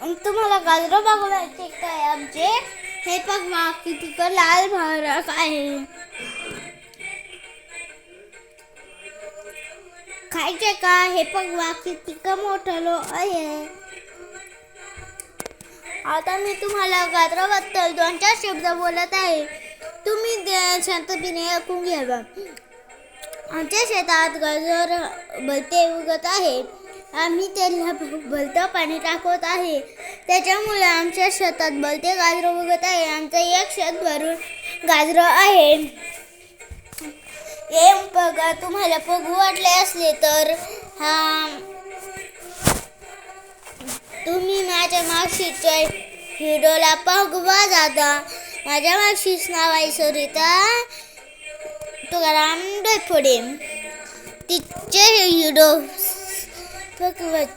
तुम्हाला गाजरं बघवायचे काय आमचे. हे पग किती क लाल भरक आहे. खायचे का? हे पग किती का मोठं लो आहे. आता मी तुम्हाला गाजराबद्दल दोन चार शब्द बोलत आहे. तुम्ही ते शांतपणे ऐकून घ्यावा आमच्या शेतात गाजर बलते उगत आहे. आम्ही त्याला भलतं पाणी टाकत आहे. त्याच्यामुळे आमच्या शेतात भलते गाजर उगत आहे. आमचं एक शेत भरून गाजरं आहे. हे बघा तुम्हाला बघू वाटले असले तर हा. तुम्ही माझ्या मावशीच्या व्हिडिओला बघवा जाता माझ्या मावशीच नाव आहे सरिता. तुकाराम डोयफोडे तिचे व्हिडिओ Как звать?